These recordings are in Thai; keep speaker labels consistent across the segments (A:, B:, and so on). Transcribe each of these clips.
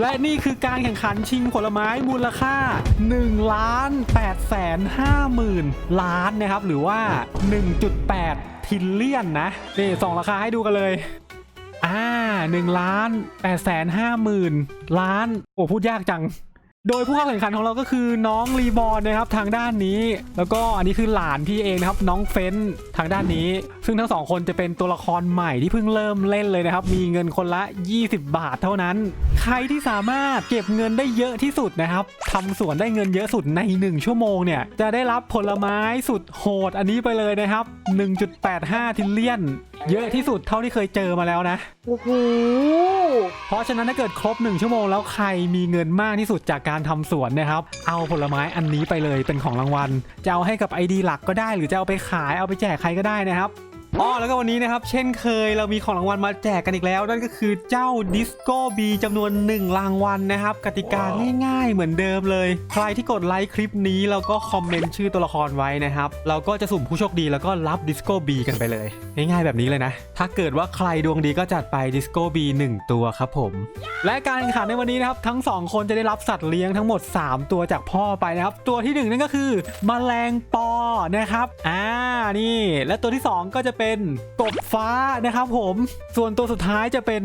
A: และนี่คือการแข่งขันชิงผลไม้มูลค่า1ล้าน8แสน5หมื่นล้านนะครับ หรือว่า 1.8ทิลเลียนนะนี่ส่องราคาให้ดูกันเลยอ่า1ล้าน8แสน5หมื่นล้าน โอ้พูดยากจัง โดยผู้เข้าแข่งขันของเราก็คือน้องรีบอร์นนะครับทางด้านนี้ แล้วก็อันนี้คือหลานพี่เองนะครับ น้องเฟ้นทางด้านนี้ ซึ่งทั้งสองคนจะเป็นตัวละครใหม่ที่เพิ่งเริ่มเล่นเลยนะครับ มีเงินคนละ 20 บาทเท่านั้น ใครที่สามารถเก็บเงินได้เยอะที่สุดนะครับทำสวนได้เงินเยอะสุดใน 1 ชั่วโมงเนี่ยจะได้รับผลไม้สุดโหดอันนี้ไปเลยนะครับ 1.85ทิลเลียน เยอะที่สุดเท่าที่เคยเจอมาแล้วนะ
B: โอ้โห
A: เพราะฉะนั้นถ้าเกิดครบ 1 ชั่วโมงแล้วใครมีเงินมากที่สุดจากการทำสวนนะครับ เอาผลไม้อันนี้ไปเลยเป็นของรางวัล จะเอาให้กับ ID หลักก็ได้ หรือจะเอาไปขายเอาไปแจกใครก็ได้นะครับ อ๋อแล้วก็วันนี้นะครับ เช่นเคยเรามีของรางวัลมาแจกกันอีกแล้ว นั่นก็คือเจ้าดิสโก้บีจำนวน 1 รางวัลนะครับ กติกาง่ายๆเหมือนเดิมเลย ใครที่กดไลค์คลิปนี้แล้วก็คอมเมนต์ชื่อตัวละครไว้นะครับ เราก็จะสุ่มผู้โชคดีแล้วก็รับดิสโก้บีกันไปเลย ง่ายๆแบบนี้เลยนะ ถ้าเกิดว่าใครดวงดีก็จัดไปดิสโก้บี1ตัวครับผม และการแข่งขันในวันนี้นะครับทั้ง 2 คนจะได้รับสัตว์เลี้ยงทั้งหมด 3 ตัวจากพ่อไปนะครับตัวที่ 1 นั่นก็คือมแมลงปอนะครับอ่านี่ และตัวที่ 2 ก็จะเป็นกบฟ้านะครับผมส่วนตัวสุดท้ายจะเป็น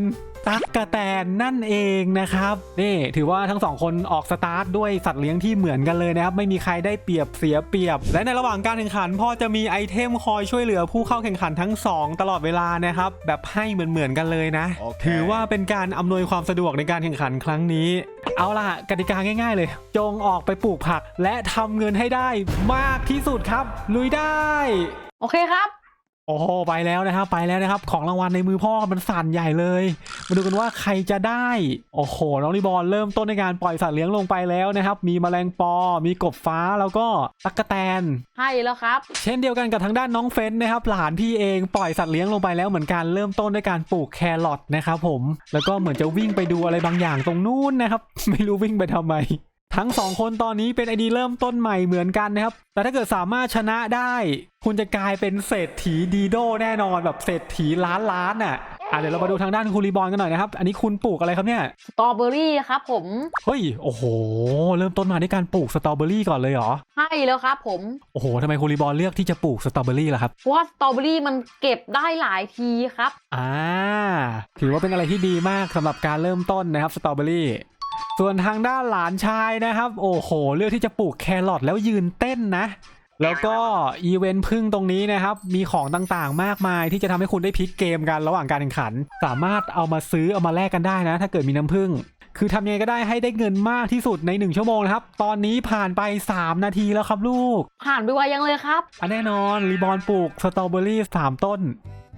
A: ตั๊กกะแตนนั่นเองนะครับนี่ถือว่าทั้งสองคนออกสตาร์ทด้วยสัตว์เลี้ยงที่เหมือนกันเลยนะครับ ไม่มีใครได้เปรียบเสียเปรียบ และในระหว่างการแข่งขันพ่อจะมีไอเทมคอยช่วยเหลือผู้เข้าแข่งขันทั้งสองตลอดเวลานะครับ แบบให้เหมือนเหมือนๆกันเลยนะ
C: โอเค
A: ถือว่าเป็นการอำนวยความสะดวกในการแข่งขันครั้งนี้ เอาล่ะกติกาง่าย ๆ เลย จงออกไปปลูกผัก และทำเงินให้ได้มากที่สุดครับลุยได้
B: โอเคครับ
A: โอ้โหไปแล้วนะครับ ไปแล้วนะครับ ของรางวัลในมือพ่อมันสั่นใหญ่เลย มาดูกันว่าใครจะได้ โอ้โห น้องรีบอลเริ่มต้นในการปล่อยสัตว์เลี้ยงลงไปแล้วนะครับ มีแมลงปอ มีกบฟ้าแล้วก็ตั๊กแตน
B: ให้แล้วครับ
A: เช่นเดียวกันกับทางด้านน้องเฟ้นนะครับ หลานพี่เองปล่อยสัตว์เลี้ยงลงไปแล้วเหมือนกันเริ่มต้นด้วยการปลูกแครอทนะครับผม แล้วก็เหมือนจะวิ่งไปดูอะไรบางอย่างตรงนู้นนะครับ ไม่รู้วิ่งไปทำไม ทั้งสองคนตอนนี้เป็นไอดีเริ่มต้นใหม่เหมือนกันนะครับ แต่ถ้าเกิดสามารถชนะได้ คุณจะกลายเป็นเศรษฐีดีโดแน่นอนแบบเศรษฐีล้านล้านอะอะเดี๋ยวเรามาดูทางด้านคุณรีบอลกันหน่อยนะครับ อันนี้คุณปลูกอะไรครับเนี่ย
B: สตรอเบอรี่ครับผม
A: เฮ้ย โอ้โห เริ่มต้นมาด้วยการปลูกสตรอเบอรี่ก่อนเลยเหรอ
B: ให้แล้วครับผม
A: โอ้โหทำไมคุณรีบอลเลือกที่จะปลูกสตรอเบอรี่ล่ะครับ
B: เพราะว่าสตรอเบอรี่มันเก็บได้หลายทีครับ
A: อ่า ถือว่าเป็นอะไรที่ดีมากสำหรับการเริ่มต้นนะครับสตรอเบอรี่ ส่วนทางด้านหลานชายนะครับ โอ้โห เลือกที่จะปลูกแครอทแล้วยืนเต้นนะ แล้วก็อีเวนต์พึ่งตรงนี้นะครับ มีของต่างๆ มากมายที่จะทำให้คุณได้พลิกเกมกันระหว่างการแข่งขัน สามารถเอามาซื้อเอามาแลกกันได้นะ ถ้าเกิดมีน้ำพึ่ง คือทำยังไงก็ได้ให้ได้เงินมากที่สุดใน 1 ชั่วโมงนะครับ ตอนนี้ผ่านไป 3 นาทีแล้วครับลูก
B: ผ่านไปไวยังเลยครับ
A: อันแน่นอนรีบอลปลูกสตรอเบอรี่สามต้น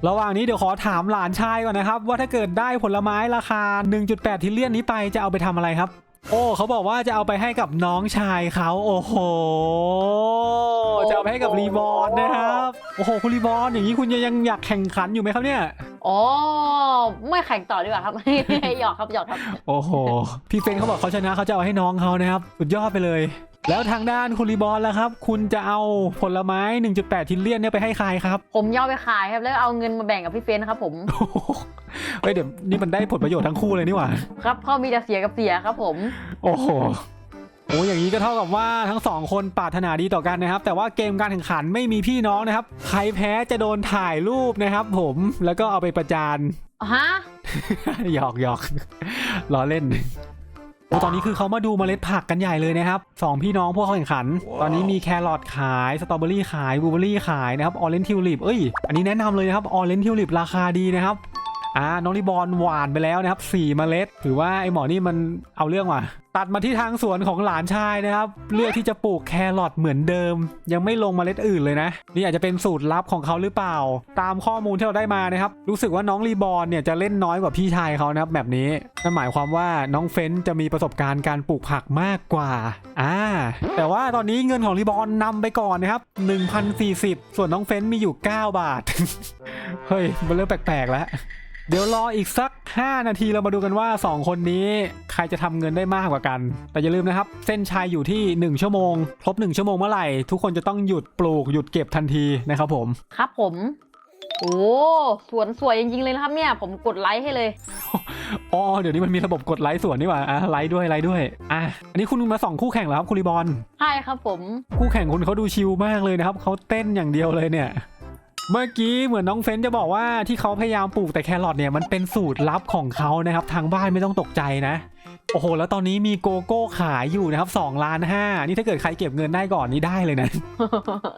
A: ระหว่างนี้เดี๋ยวขอถามหลานชายก่อนนะครับ ว่าถ้าเกิดได้ผลไม้ราคา 1.8 ทิลเลียนนี้ไปจะเอาไปทำอะไรครับ โอ้เขาบอกว่าจะเอาไปให้กับน้องชายเขาโอ้โหจะเอาไปให้กับรีบอลนะครับโอ้โหคุณรีบอลอย่างนี้คุณยังอยากแข่งขันอยู่ไหมครับเนี่ย
B: อ๋อไม่แข่งต่อดีกว่าครับหยอกครับหยอกครับ
A: โอ้โหพี่เฟนเขาบอกเขาชนะเขาจะเอาให้น้องเขานะครับสุดยอดไปเลย แล้วทางด้านคุณรีบอลล่ะครับ คุณจะเอาผลไม้ 1.8ทิลเลียนเนี่ยไปให้ใครครับ
B: ผมย่อไปขายครับแล้วเอาเงินมาแบ่งกับพี่เฟนครับผม
A: โอ้โหเฮ้ยเดี๋ยวนี่มันได้ผลประโยชน์ทั้งคู่เลยนี่หว่า
B: ครับพ่อมีแต่เสียกับเสียครับผม
A: โอ้โหโอ้อย่างนี้ก็เท่ากับว่าทั้งสองคนปรารถนาดีต่อกันนะครับ แต่ว่าเกมการแข่งขันไม่มีพี่น้องนะครับ ใครแพ้จะโดนถ่ายรูปนะครับ ผมแล้วก็เอาไปประจาน
B: ฮะ
A: หยอกหยอกล้อเล่น โอ้ตอนนี้คือเขามาดูเมล็ดผักกันใหญ่เลยนะครับสองพี่น้องพวกเขาแข่งขัน ตอนนี้มีแครอทขายสตรอเบอรี่ขายบลูเบอรี่ขายนะครับออเรนทิวลิปเอ้ยอันนี้แนะนำเลยนะครับออเรนทิวลิปราคาดีนะครับอ่าน้องรีบอลหวานไปแล้วนะครับสี่เมล็ดถือว่าไอหมอนี่มันเอาเรื่องว่ะตัดมาที่ทางสวนของหลานชายนะครับ เลือกที่จะปลูกแครอทเหมือนเดิม ยังไม่ลงเมล็ดอื่นเลยนะ นี่อาจจะเป็นสูตรลับของเขาหรือเปล่า ตามข้อมูลที่เราได้มานะครับ รู้สึกว่าน้องรีบอร์นเนี่ยจะเล่นน้อยกว่าพี่ชายเขานะครับแบบนี้นั่นหมายความว่าน้องเฟนจะมีประสบการณ์การปลูกผักมากกว่าอ่าแต่ว่าตอนนี้เงินของรีบอร์นนำไปก่อนนะครับ1,040 ส่วนน้องเฟนมีอยู่ 9 บาท เฮ้ยมันเริ่มแปลกๆแล้วเดี๋ยวรออีกสัก 5 นาทีเรามาดูกันว่า 2 คนนี้ใครจะทำเงินได้มากกว่ากัน แต่อย่าลืมนะครับ เส้นชัยอยู่ที่ 1 ชั่วโมง ครบ 1 ชั่วโมงเมื่อไหร่ ทุกคนจะต้องหยุดปลูกหยุดเก็บทันทีนะครับผม
B: ครับผม โอ้สวนสวยจริงๆเลยนะครับเนี่ย ผมกดไลค์ให้เลย
A: อ๋อ เดี๋ยวนี้มันมีระบบกดไลค์ส่วนนี่หว่าอะไลค์ด้วยไลค์ด้วย อะ อันนี้คุณมาสองคู่แข่งเหรอครับคุณรีบอล
B: ใช่ครับผม
A: คู่แข่งคุณเขาดูชิลมากเลยนะครับเขาเต้นอย่างเดียวเลยเนี่ย เมื่อกี้เหมือนน้องเฟ้นจะบอกว่าที่เขาพยายามปลูกแต่แครอทเนี่ยมันเป็นสูตรลับของเขานะครับ ทางบ้านไม่ต้องตกใจนะ โอ้โห แล้วตอนนี้มีโกโก้ขายอยู่นะครับ2ล้านห้านี่ถ้าเกิดใครเก็บเงินได้ก่อนนี่ได้เลยนะ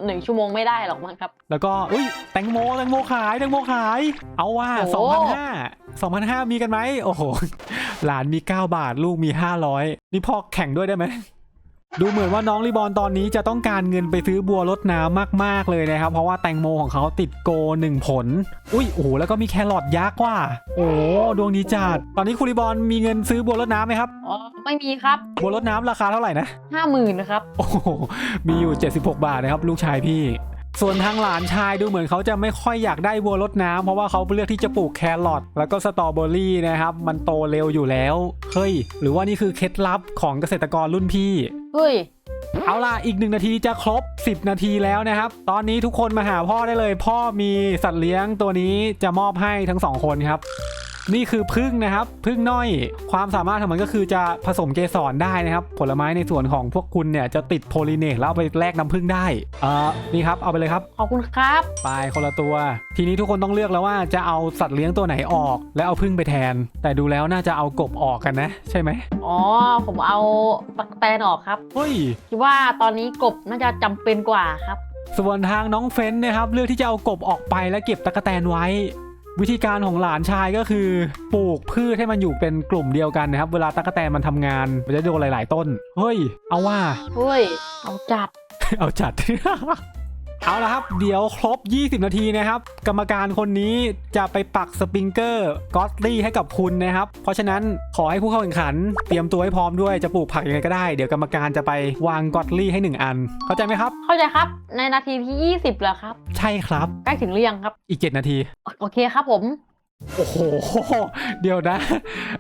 B: หนึ่งชั่วโมงไม่ได้หรอกมั้งครับ
A: แล้วก็อุ้ยแตงโมแตงโมขายแตงโมขาย เอาว่า
B: โอ้
A: สองพันห้าสองพันห้ามีกันไหมโอ้โหหลานมี 9 บาทลูกมี 500 นี่พ่อแข่งด้วยได้ไหม ดูเหมือนว่าน้องรีบอลตอนนี้จะต้องการเงินไปซื้อบัวรดน้ำมากๆเลยนะครับ เพราะว่าแตงโมของเขาติดโกหนึ่งผล อุ้ยโอ้โหแล้วก็มีแครอทยักษ์ว่ะโอ้โหดวงดีจัดตอนนี้คุณรีบอลมีเงินซื้อบัวรดน้ำไหมครับ
B: อ๋อไม่มีครับ
A: บัวรดน้ำราคาเท่าไหร่นะ
B: ห้าหมื่นนะครับ
A: โอ้โหมีอยู่ 76 บาทนะครับลูกชายพี่ ส่วนทางหลานชายดูเหมือนเขาจะไม่ค่อยอยากได้บัวรดน้ำเพราะว่าเขาเลือกที่จะปลูกแครอทแล้วก็สตรอเบอรี่นะครับมันโตเร็วอยู่แล้วเฮ้ยหรือว่านี่คือเคล็ดลับของเกษตรกรรุ่นพี่
B: เฮ้ย
A: เอาล่ะอีกหนึ่งนาทีจะครบ 10 นาทีแล้วนะครับ ตอนนี้ทุกคนมาหาพ่อได้เลย พ่อมีสัตว์เลี้ยงตัวนี้จะมอบให้ทั้งสองคนครับ นี่คือพึ่งนะครับพึ่งน้อย ความสามารถของมันก็คือจะผสมเกสรได้นะครับ ผลไม้ในส่วนของพวกคุณเนี่ยจะติดโพลิเนตแล้วเอาไปแลกน้ำพึ่งได้เอ่อนี่ครับเอาไปเลยครับ
B: ขอบคุณครับ
A: ไปคนละตัว ทีนี้ทุกคนต้องเลือกแล้วว่าจะเอาสัตว์เลี้ยงตัวไหนออก แล้วเอาพึ่งไปแทน แต่ดูแล้วน่าจะเอากบออกกันนะ ใช่ไหม
B: อ๋อ ผมเอาตักแตนออกครับ
A: เฮ้ย
B: คิดว่าตอนนี้กบน่าจะจำเป็นกว่าครับ
A: ส่วนทางน้องเฟ้นนะครับเลือกที่จะเอากบออกไปและเก็บตะกแตนไว้ วิธีการของหลานชายก็คือปลูกพืชให้มันอยู่เป็นกลุ่มเดียวกันนะครับ เวลาตะกแตนมันทำงานมันจะโดนหลาย ๆ ต้น เฮ้ย เอาว่า
B: เฮ้ย เอาจัด
A: เอาจัด เอาละครับ เดี๋ยวครบ 20 นาทีนะครับ กรรมการคนนี้จะไปปักสปริงเกอร์กอตลี่ให้กับคุณนะครับ เพราะฉะนั้นขอให้ผู้เข้าแข่งขัน เตรียมตัวให้พร้อมด้วยจะปลูกผักยังไงก็ได้ เดี๋ยวกรรมการจะไปวางกอตลี่ให้ 1 อัน เข้าใจไหมครับ
B: เข้าใจครับ ในนาทีที่ 20แล้วครับ
A: ใช่ครับ
B: ใกล้ถึงหรือยังครับ
A: อีก 7 นาที
B: โอเคครับผม
A: โอ้โห เดี๋ยวนะ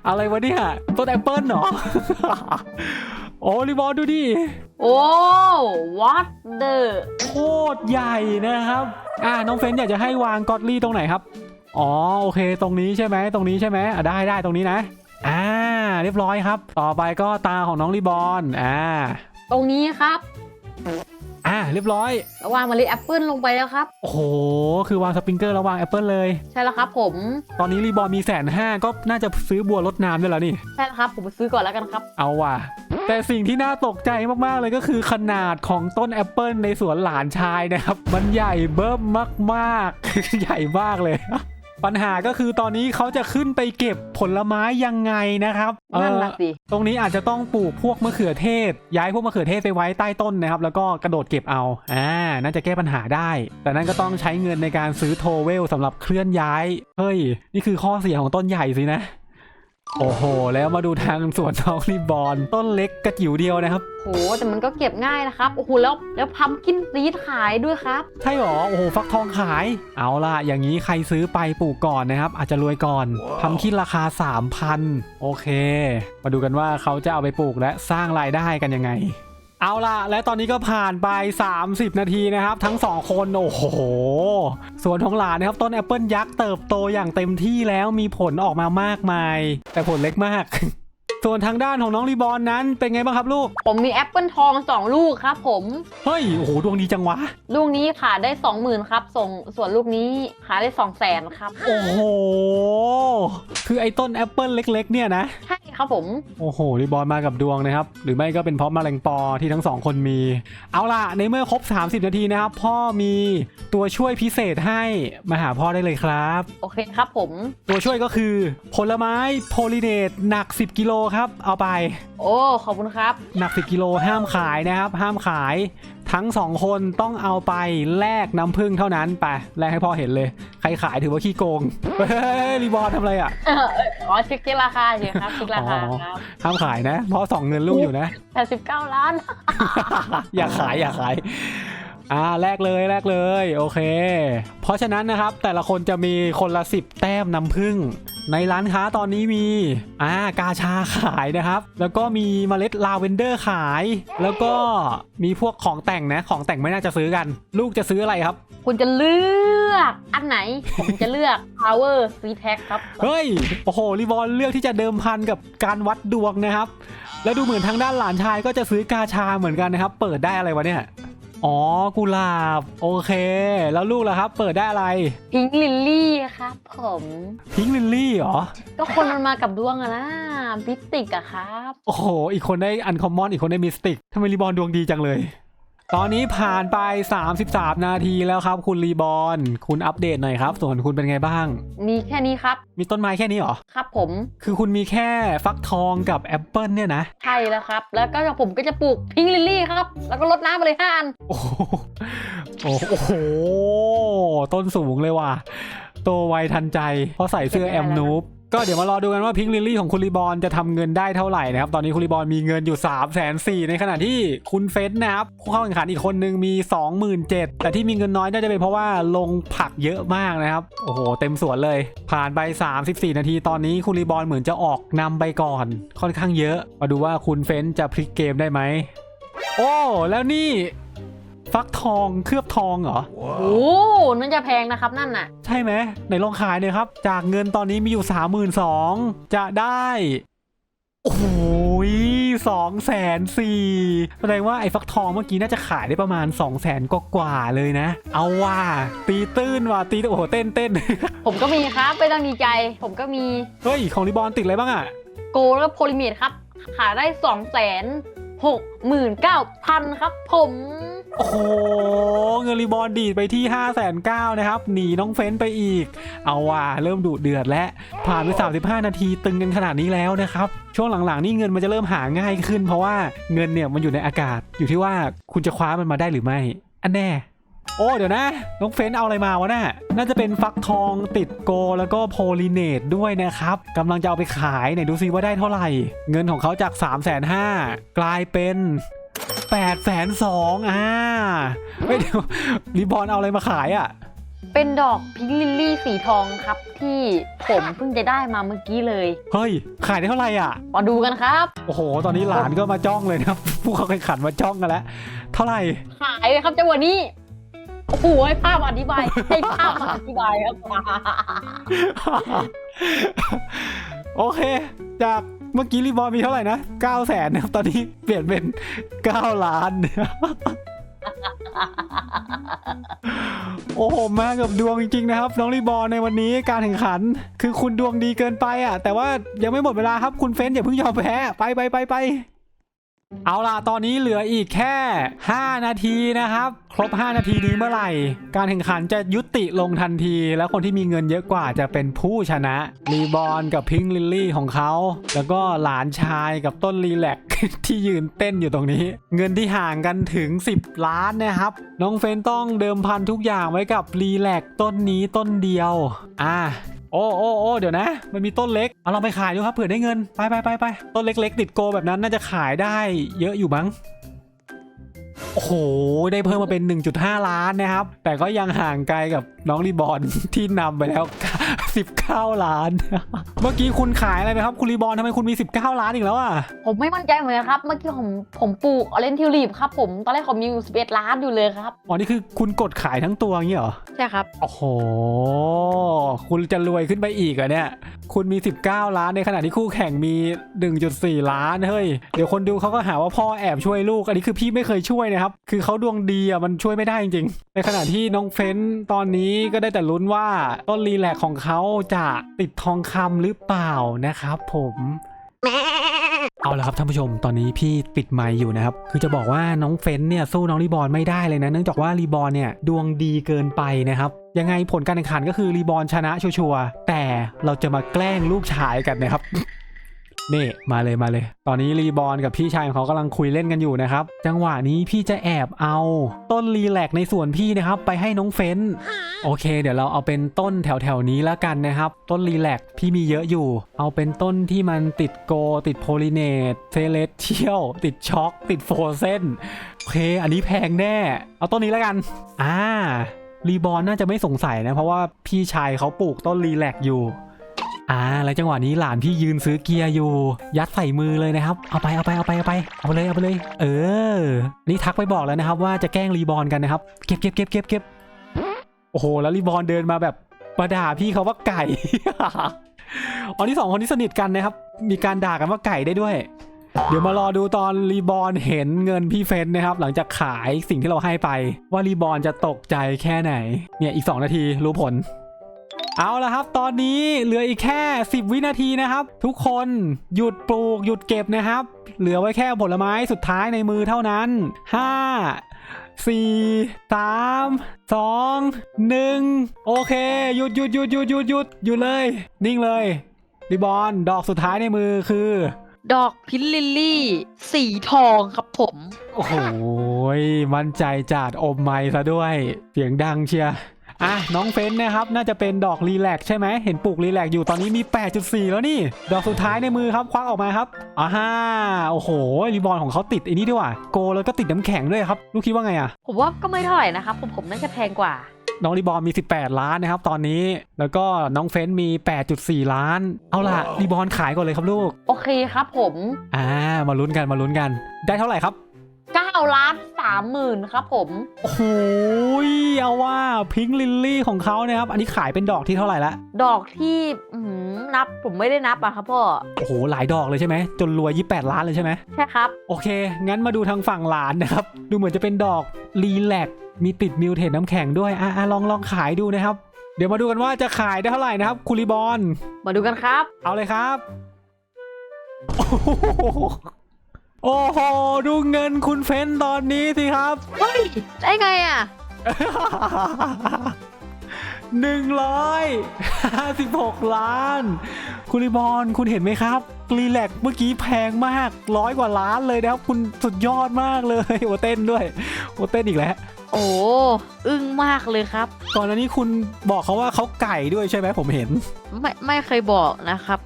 A: อะไรวะเนี่ยต้นแอปเปิลเหรอ โอ้รีบอลดูดิ
B: โอ้ what the
A: โคตรใหญ่นะครับ อ่าน้องเฟนอยากจะให้วางกอตลี่ตรงไหนครับ อ๋อโอเค ตรงนี้ใช่ไหมตรงนี้ใช่ไหมอะได้ได้ตรงนี้นะ อ่า เรียบร้อยครับ ต่อไปก็ตาของน้องรีบอลอ่า
B: ตรงนี้ครับ
A: อ่าเรียบร้อย
B: แล้ววางเมล็ดแอปเปิลลงไปแล้วครับ
A: โอ้โห คือวางสปริงเกอร์แล้ววางแอปเปิลเลย
B: ใช่แล้วครับผม
A: ตอนนี้รีบอลมีแสนห้าก็น่าจะซื้อบัวรดน้ำได้แล้วนี่
B: ใช่แล้วครับ ผมไปซื้อก่อนแล้วกันครับ
A: เอาว่ะ แต่สิ่งที่น่าตกใจมากๆเลยก็คือขนาดของต้นแอปเปิลในสวนหลานชายนะครับ มันใหญ่เบิ่มมากๆ ใหญ่มากเลยปัญหาก็คือตอนนี้เขาจะขึ้นไปเก็บผลไม้ยังไงนะครับเอ่อ
B: นั่นน่ะสิ
A: ตรงนี้อาจจะต้องปลูกพวกมะเขือเทศ ย้ายพวกมะเขือเทศไปไว้ใต้ต้นนะครับ แล้วก็กระโดดเก็บเอาอ่าน่าจะแก้ปัญหาได้ แต่นั่นก็ต้องใช้เงินในการซื้อโทเวลสำหรับเคลื่อนย้ายเฮ้ยนี่คือข้อเสียของต้นใหญ่สินะ โอ้โห แล้วมาดูทางสวนน้องรีบอลต้นเล็กกระจิ๋วเดียวนะครับ
B: โหแต่มันก็เก็บง่ายนะครับ โอ้โหแล้วแล้วพัมกินซีดขายด้วยครับ
A: ใช่หรอ โอ้โห ฟักทองขาย เอาล่ะ อย่างนี้ใครซื้อไปปลูกก่อนนะครับ อาจจะรวยก่อนทำคิดราคา 3,000 โอเค มาดูกันว่าเขาจะเอาไปปลูกและสร้างรายได้กันยังไง เอาล่ะ และตอนนี้ก็ผ่านไป 30 นาทีนะครับ ทั้ง 2 คน โอ้โหสวนของหลานนะครับ ต้นแอปเปิลยักษ์เติบโตอย่างเต็มที่แล้วมีผลออกมามากมาย แต่ผลเล็กมาก ส่วนทางด้านของน้องรีบอลนั้นเป็นไงบ้างครับลูก
B: ผมมีแอปเปิลทองสองลูกครับผม
A: เฮ้ย โอ้โห ดวงดีจังวะ
B: ลูกนี้ขายได้สองหมื่นครับ ส่งส่วนลูกนี้ขายได้สองแสนครับ
A: โอ้โห คือไอ้ต้นแอปเปิลเล็ก ๆ เนี่ยนะ
B: ใช่ ครับผม
A: โอ้โหรีบอลมากับดวงนะครับ หรือไม่ก็เป็นเพราะมะเร็งปอที่ทั้งสองคนมี เอาล่ะ ในเมื่อครบ 30 นาทีนะครับ พ่อมีตัวช่วยพิเศษให้มาหาพ่อได้เลยครับ
B: โอเคครับผม
A: ตัวช่วยก็คือ ผลไม้โพลิเนตหนัก 10 กิโลครับ เอาไป
B: โอ้ขอบคุณครับ
A: หนัก 10 กิโลห้ามขายนะครับ ห้ามขายทั้งสองคนต้องเอาไปแลกน้ำผึ้งเท่านั้นไปแลกให้พ่อเห็นเลย ใครขายถือว่าขี้โกงเฮ้ยรีบอลทำอะไรอะ
B: อ๋อเช็คเช็คราคาเฉยครับเช็คราคาครับ
A: ห้ามขายนะ เพราะส่องเงินลูกอยู่นะ
B: แปดสิบเก้าล้าน
A: อย่าขายอย่าขายอ่าแลกเลยแลกเลย โอเค เพราะฉะนั้นนะครับ แต่ละคนจะมีคนละ10แต้มน้ำผึ้ง ในร้านค้าตอนนี้มีอ่ากาชาขายนะครับ แล้วก็มีเมล็ดลาเวนเดอร์ขาย แล้วก็มีพวกของแต่งนะของแต่งไม่น่าจะซื้อกัน ลูกจะซื้ออะไรครับ
B: คุณจะเลือกอันไหน ผมจะเลือก power s w e e t tag ครับ
A: เฮ้ย โอ้โหรีบอลเลือกที่จะเดิมพันกับการวัดดวงนะครับ แล้วดูเหมือนทางด้านหลานชายก็จะซื้อกาชาเหมือนกันนะครับ เปิดได้อะไรวะเนี่ย อ๋อกุหลาบ โอเค แล้วลูกล่ะครับ เปิดได้อะไร
B: พิงลิลลี่ครับผม
A: พิงลิลลี่เหรอ
B: ก็คนมันมากับดวงอะนะบิสติกอะครับ
A: โอ้โห อีกคนได้อันคอมมอน อีกคนได้มิสติกทำไมรีบอลดวงดีจังเลย ตอนนี้ผ่านไป 33 นาทีแล้วครับ คุณรีบอลคุณอัปเดตหน่อยครับ ส่วนคุณเป็นไงบ้าง
B: มีแค่นี้ครับ
A: มีต้นไม้แค่นี้เหรอ
B: ครับผม
A: คือคุณมีแค่ฟักทองกับแอปเปิลเนี่ยนะ
B: ใช่แล้วครับ แล้วก็ผมก็จะปลูกพิงลิลลี่ครับ แล้วก็รดน้ำไปเลยห้าอัน
A: โอ้โหโอ้โห โอ้โห ต้นสูงเลยว่ะ โตไวทันใจ เพราะใส่เสื้อแอมนูบ ก็เดี๋ยวมารอดูกันว่าพิงลิลลี่ของคุณรีบอลจะทำเงินได้เท่าไหร่นะครับ ตอนนี้คุณรีบอลมีเงินอยู่3 4 0 0 0ในขณะที่คุณเฟสนะครับผู้เข้าแข่งขันอีกคนนึงมี 27,000แต่ที่มีเงินน้อยน่าจะเป็นเพราะว่าลงผักเยอะมากนะครับ โอ้โห เต็มสวนเลย ผ่านไป 34 นาที ตอนนี้คุณรีบอลเหมือนจะออกนำไปก่อน ค่อนข้างเยอะ มาดูว่าคุณเฟนจะพลิกเกมได้ไหมโอ้แล้วนี่ ฟักทองเคลือบทองเหรอ
B: โอ้โหนั่นจะแพงนะครับนั่นน่ะ
A: ใช่ไหมในลองขายเนี่ยครับ จากเงินตอนนี้มีอยู่3 2 0 0 0จะได้ โอ้โหสองแสนสี่แสดงว่าไอ้ฟักทองเมื่อกี้น่าจะขายได้ประมาณ2 0 0แสนกว่าๆเลยนะ เอาว่าตีตื้นว่ะตีโอ้โหเต้นเต้น
B: ผมก็มีครับไม่ต้องดีใจ ผมก็มี
A: เฮ้ย ของริบอลติดอะไรบ้างอะ
B: โกลแล้วก็โพลิเมดครับ ขายได้สองแสน หกหมื่นเก้าพันครับผม
A: โอ้โห เงินรีบอลดีดไปที่ 5 9 0 0 0นะครับ หนีน้องเฟ้นไปอีก เอาว่ะเริ่มดุเดือดและ ผ่านไป 35 นาทีตึงกันขนาดนี้แล้วนะครับ ช่วงหลังๆ นี่เงินมันจะเริ่มหาง่ายขึ้น เพราะว่าเงินเนี่ยมันอยู่ในอากาศ อยู่ที่ว่าคุณจะคว้ามันมาได้หรือไม่ อันแน่ โอ้ เดี๋ยวนะ น้องเฟ้นเอาอะไรมาวะน่ะน่าจะเป็นฟักทองติดโกแล้วก็โพลิเนตด้วยนะครับกำลังจะเอาไปขายไหนดูซิว่าได้เท่าไหร่ เงินของเขาจาก 3 5 0 0 0กลายเป็น8 2 0 0 0อ่าเฮ้ยเดี๋ยวรีบอลเอาอะไรมาขายอะ
B: เป็นดอกพิงลิลลี่สีทองครับ ที่ผมเพิ่งจะได้มาเมื่อกี้เลย
A: เฮ้ย ขายได้เท่าไหร่อะ
B: มาดูกันครับ
A: โอ้โห ตอนนี้หลานก็มาจ้องเลยนะครับ ผู้เข้าแข่งขันมาจ้องกันแล้ว เท่าไหร่
B: ขายเลยครับจังหวะนี้ โอ้โหให้ภาพอธิบายให้ภาพอธิบายครับ
A: โอเค จากเมื่อกี้รีบอลมีเท่าไหร่นะ9 0 0แสนนะครับตอนนี้เปลี่ยนเป็น 9 ล้าน โอ้โห มากับดวงจริง ๆ นะครับ น้องรีบอลในวันนี้การแข่งขัน คือคุณดวงดีเกินไปอะ แต่ว่ายังไม่หมดเวลาครับคุณเฟ้นอย่าเพิ่งยอมแพ้ ไปไปไปไป เอาล่ะ ตอนนี้เหลืออีกแค่ 5 นาทีนะครับ ครบ 5 นาทีนี้เมื่อไหร่ การแข่งขันจะยุติลงทันที แล้วคนที่มีเงินเยอะกว่าจะเป็นผู้ชนะรีบอลกับพิงลิลลี่ของเขา แล้วก็หลานชายกับต้นรีแลกที่ยืนเต้นอยู่ตรงนี้ เงินที่ห่างกันถึง 10 ล้านนะครับ น้องเฟนต้องเดิมพันทุกอย่างไว้กับรีแลกต้นนี้ต้นเดียว อ่า โอ้โอ้โอ้เดี๋ยวนะ มันมีต้นเล็ก เอาลองไปขายดูครับเผื่อได้เงิน ไปไปไปไปต้นเล็ก ๆ ติดโกแบบนั้นน่าจะขายได้เยอะอยู่มั้ง โอ้โห ได้เพิ่มมาเป็น 1.5 ล้านนะครับ แต่ก็ยังห่างไกลกับน้องรีบอลที่นำไปแล้ว 19 ล้าน เมื่อกี้คุณขายอะไรไปครับ คุณรีบอลทำไมคุณมี 19 ล้านอีกแล้วอะ
B: ผมไม่มั่นใจเหมือนกันครับ เมื่อกี้ผมผมปลูกออเรนทิวลิปครับผม ตอนแรกผมมีอยู่11 ล้านอยู่เลยครับ
A: อ๋อ นี่คือคุณกดขายทั้งตัวอย่างนี้เหรอ
B: ใช่ครับ
A: โอ้โห คุณจะรวยขึ้นไปอีกเหรอะเนี่ย คุณมี 19 ล้านในขณะที่คู่แข่งมี 1.4 ล้าน เฮ้ย เดี๋ยวคนดูเขาก็หาว่าพ่อแอบช่วยลูก อันนี้คือพี่ไม่เคยช่วยนะครับ คือเขาดวงดีอะ มันช่วยไม่ได้จริงๆ ในขณะที่น้องเฟ้นตอนนี้ก็ได้แต่ลุ้นว่าต้นรีแลกของเขาจะติดทองคำหรือเปล่านะครับผมเอาละครับท่านผู้ชมตอนนี้พี่ปิดไมค์อยู่นะครับ คือจะบอกว่าน้องเฟ้นเนี่ยสู้น้องรีบอลไม่ได้เลยนะ เนื่องจากว่ารีบอลเนี่ยดวงดีเกินไปนะครับ ยังไงผลการแข่งขันก็คือรีบอลชนะชัวร์แต่เราจะมาแกล้งลูกชายกันนะครับ นี่มาเลยมาเลย ตอนนี้รีบอลกับพี่ชายของเขากำลังคุยเล่นกันอยู่นะครับ จังหวะนี้พี่จะแอบเอาต้นรีแลกในส่วนพี่นะครับ ไปให้น้องเฟ้นโอเค เดี๋ยวเราเอาเป็นต้นแถวแถวๆนี้แล้วกันนะครับ ต้นรีแลกพี่มีเยอะอยู่ เอาเป็นต้นที่มันติดโก ติดโพลิเนตเซเลสเทียลติดช็อคติดโฟเซนโอเค อันนี้แพงแน่ เอาต้นนี้แล้วกัน อ่ารีบอลน่าจะไม่สงสัยนะเพราะว่าพี่ชายเขาปลูกต้นรีแลกอยู่ อ่าแล้วจังหวะนี้หลานพี่ยืนซื้อเกียร์อยู่ ยัดใส่มือเลยนะครับ เอาไปเอาไปเอาไปเอาไปเอาไปเลยเอาไปเลย เออ นี่ทักไปบอกแล้วนะครับ ว่าจะแกล้งรีบอลกันนะครับเก็บเก็บเก็บเก็บเก็บโอ้โหแล้วรีบอลเดินมาแบบมาด่าพี่เขาว่าไก่อ๋อนี่สองคนนี้สนิทกันนะครับ มีการด่ากันว่าไก่ได้ด้วย เดี๋ยวมารอดูตอนรีบอลเห็นเงินพี่เฟนนะครับ หลังจากขายสิ่งที่เราให้ไป ว่ารีบอลจะตกใจแค่ไหน เนี่ยอีก 2 นาทีรู้ผล เอาละครับ ตอนนี้เหลืออีกแค่ 10 วินาทีนะครับ ทุกคนหยุดปลูกหยุดเก็บนะครับ เหลือไว้แค่ผลไม้สุดท้ายในมือเท่านั้น 5 4 3 2 1 โอเค หยุดหยุดหยุดหยุดหยุดหยุดหยุดเลย นิ่งเลยรีบอลดอกสุดท้ายในมือคือ
C: ดอกพินลิลลี่ สีทองครับผม
A: โอ้โหยมั่นใจจัดอมไม้ซะด้วย เสียงดังเชียร์ อะน้องเฟ้นนะครับน่าจะเป็นดอกรีแลกซ์ใช่ไหมเห็นปลูกรีแลกซ์อยู่ตอนนี้มี 8.4 แล้วนี่ ดอกสุดท้ายในมือครับควักออกมาครับอ่าฮ่าโอ้โหรีบอลของเขาติดไอ้นี่ด้วยว่ะโกแล้วก็ติดน้ำแข็งด้วยครับลูกคิดว่าไงอะ
C: ผมว่าก็ไม่เท่าไหร่นะครับผมผมน่าจะแพงกว่า
A: น้องรีบอลมี 18 ล้านนะครับตอนนี้ แล้วก็น้องเฟ้นมี 8.4 ล้าน เอาล่ะรีบอลขายก่อนเลยครับลูก
B: โอเคครับผม
A: อ่า มาลุ้นกันมาลุ้นกัน ได้เท่าไหร่ครับ
B: 9ล้าน3หมื่นครับผม
A: โอ้โหยเอาว่าพิงลิลลี่ของเขานะครับ อันนี้ขายเป็นดอกที่เท่าไหร่ละ
B: ดอกที่อื้อหือนับผมไม่ได้นับอะครับพ่อ
A: โอ้โห หลายดอกเลยใช่ไหม จนรวย 28 ล้านเลยใช่ไหม
B: ใช่ครับ
A: โอเค งั้นมาดูทางฝั่งหลานนะครับ ดูเหมือนจะเป็นดอกรีแลกมีติดมิวเทนน้ำแข็งด้วยอะอะลองลองขายดูนะครับ เดี๋ยวมาดูกันว่าจะขายได้เท่าไหร่นะครับคุริบอล
B: มาดูกันครับ
A: เอาเลยครับ โอ้โหโอ้โห ดูเงินคุณเฟ้นตอนนี้สิครับ
C: เฮ้ย ได้ไงอะ
A: หนึ่งร้อยห้าสิบหกล้าน คุณริบอลคุณเห็นไหมครับรีแลกเมื่อกี้แพงมากร้อยกว่าล้านเลยนะครับ คุณสุดยอดมากเลยโอเต้นด้วยโอเต้นอีกแล้ว
C: โอ้อึ้งมากเลยครับ
A: ก่อนหน้านี้คุณบอกเขาว่าเขาไก่ด้วยใช่ไหมผมเห็น
C: ไม่ไม่เคยบอกนะครับ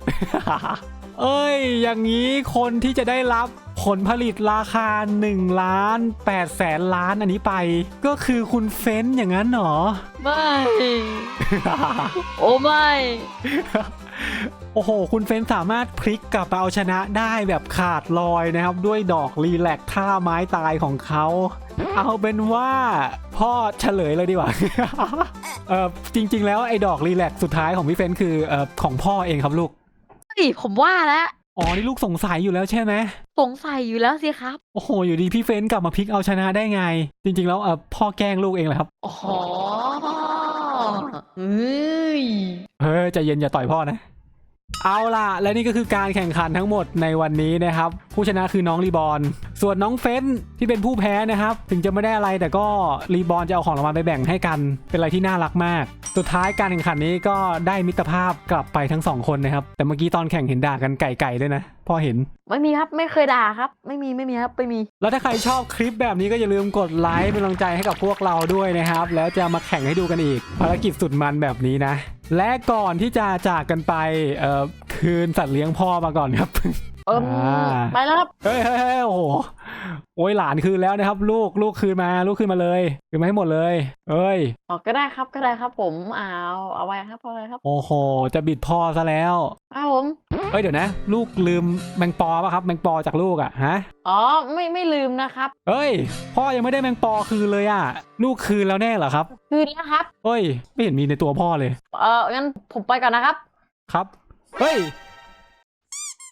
A: เอ้ย อย่างนี้คนที่จะได้รับ ผลผลิตราคา1ล้าน8แสนล้านอันนี้ไป ก็คือคุณเฟ้นอย่างนั้นเหรอ
C: ไม่ โอ้ไม่
A: โอ้โห คุณเฟ้นสามารถพลิกกลับมาเอาชนะได้แบบขาดลอยนะครับ ด้วยดอกรีแลกท่าไม้ตายของเขาเอาเป็นว่าพ่อเฉลยเลยดีกว่า เออจริง ๆ แล้วไอ้ดอกรีแลกสุดท้ายของพี่เฟ้นคือเออของพ่อเองครับลูก
C: เฮ้ยผมว่าแล้ว
A: อ๋อนี่ลูกสงสัยอยู่แล้วใช่ไหม
C: สงสัยอยู่แล้วสิครับ
A: โอ้โห อยู่ดีพี่เฟ้นกลับมาพลิกเอาชนะได้ไง จริง ๆ แล้วเออพ่อแกล้งลูกเองแหละครับ
C: อ๋อเฮ้ย
A: เฮ้ยใจเย็นอย่าต่อยพ่อนะ เอาล่ะ และนี่ก็คือการแข่งขันทั้งหมดในวันนี้นะครับ ผู้ชนะคือน้องรีบอลส่วนน้องเฟ้นที่เป็นผู้แพ้นะครับ ถึงจะไม่ได้อะไรแต่ก็รีบอลจะเอาของรางวัลไปแบ่งให้กัน เป็นอะไรที่น่ารักมาก สุดท้ายการแข่งขันนี้ก็ได้มิตรภาพกลับไปทั้งสองคนนะครับ แต่เมื่อกี้ตอนแข่งเห็นด่ากันไก่ๆด้วยนะพ่อเห็น
B: ไม่มีครับไม่เคยด่าครับ ไม่มีไม่มีครับไม่มี
A: แล้วถ้าใครชอบคลิปแบบนี้ก็อย่าลืมกดไลค์เป็นกำลังใจให้กับพวกเราด้วยนะครับ แล้วจะมาแข่งให้ดูกันอีก ภารกิจสุดมันแบบนี้นะ และก่อนที่จะจากกันไปเอ่อคืนสัตว์เลี้ยงพ่อมาก่อนครับ
B: เอิม
A: อ่า
B: ไปแล้วครับ
A: เฮ้ยเฮ้ยเฮ้ยโอ้โหโอ้ยหลานคืนแล้วนะครับ ลูกลูกคืนมาลูกคืนมาเลยคืนมาให้หมดเลยเอ้ย
B: อ๋อก็ได้ครับก็ได้ครับ ผมเอาเอาไว้ครับเอาไว้ครับ
A: โอ้โหจะบิดพ่อซะแล้ว
B: ครับผม
A: เอ้ยเดี๋ยวนะ ลูกลืมแมงปอป่ะครับ แมงปอจากลูกอะฮะ
B: อ๋อไม่ไม่ลืมนะครับ
A: เอ้ย พ่อยังไม่ได้แมงปอคืนเลยอะลูกคืนแล้วแน่เหรอครับ
B: คืนนะครับ
A: เอ้ย ไม่เห็นมีในตัวพ่อเลย
B: เอองั้นผมไปก่อนนะครับ
A: ครับ เฮ้ย